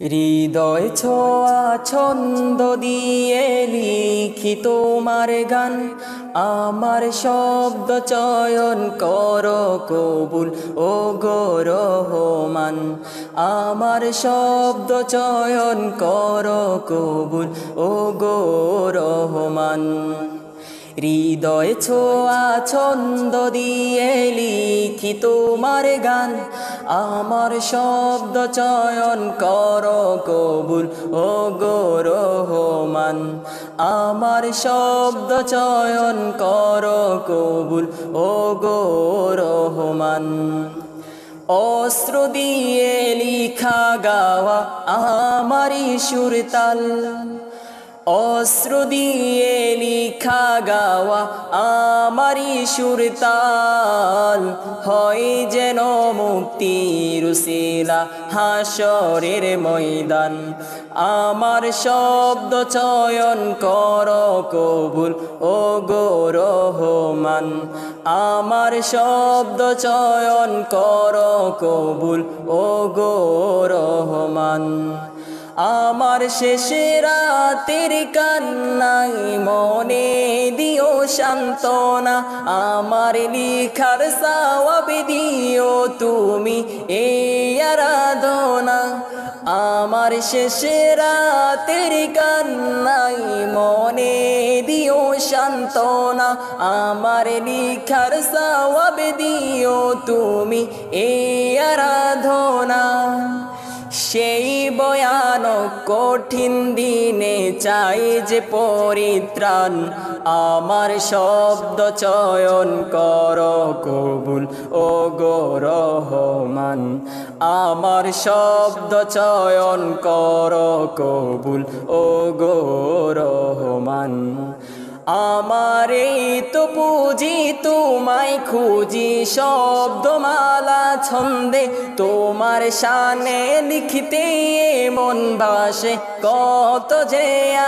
হৃদয় ছোঁয়া ছন্দ দিয়ে লিখি তোমার গান। আমার শব্দ চয়ন কর কবুল ও গো রহমান। আমার শব্দ চয়ন কর কবুল ও গো রহমান। হৃদয় ছোঁয়া ছন্দ দিয়ে লিখি তোমার গান। আমার শব্দ চয়ন কর কবুল ও গো রহমান। আমার শব্দ চয়ন কর কবুল ও গো রহমান। অস্ত্র দিয়ে লিখা গাওয়া আমারই সুরতাল। অস্ত্র দিয়ে লিখা গাওয়া আমারই সুরতাল। হয় যেন মুক্তির উসিলা হাসরের ময়দান। আমার শব্দ চয়ন কর কবুল ও গো রহমান আমার শব্দ চয়ন কর কবুল ও গো রহমান আমার শেষে রাতের কান্নাই মনে দিও সান্ত্বনা, আমার লিখার সাওয়াব দিও তুমি এই আরাধনা। আমার শেষে রাতের কান্নাই মনে দিও সান্ত্বনা, আমার লিখার সাওয়াব দিও তুমি এই আরাধনা। সেই ভয়ানক কঠিন দিনে চাই যে পরিত্রাণ। আমার শব্দ চয়ন কর কবুল ও গো রহমান। আমার শব্দ চয়ন কর কবুল ও গো আমার এই তো পুঁজি তোমায় খুঁজি, শব্দমালা ছন্দে তোমার শানে লিখিতে মন বাসে কত যে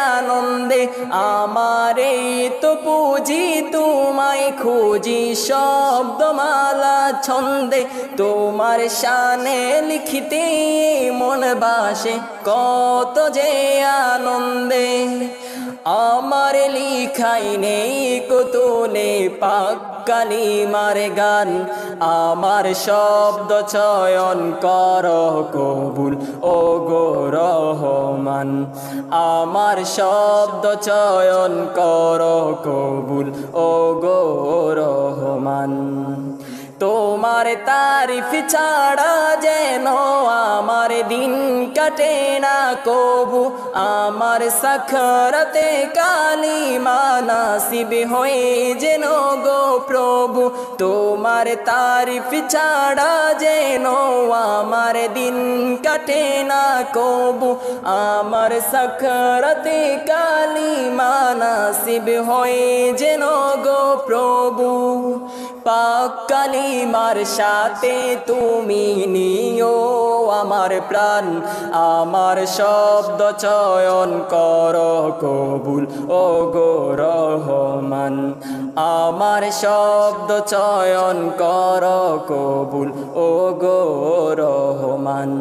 আনন্দে আমার এই তো পুঁজি তোমায় খুঁজি, শব্দমালা ছন্দে তোমার শানে লিখিতে মন বাসে কত যে আনন্দে আমার লিখাই নেই কোতলে পাক্কালি মারে গান। আমার শব্দ চয়ন কর কবুল ও গো রহমান। আমার শব্দ চয়ন কর কবুল ও গো রহমান। তোমার তারিফ ছাড়া যেন আমার দিন কাটে না। কবু আমার সখরতে কালি মানাসিব হয়ে যেন গো প্রভু। তোমার তারিফ ছাড়া যেন আমার দিন কাটে না। কবু আমার সখরতে কালি মানাসিব হয়ে যেন গো প্রভু। পাক কালিমার সাথে তুমি নিও আমার প্রাণ। আমার শব্দ চয়ন কর কবুল ও রহমান। আমার শব্দ চয়ন কর কবুল ও রহমান।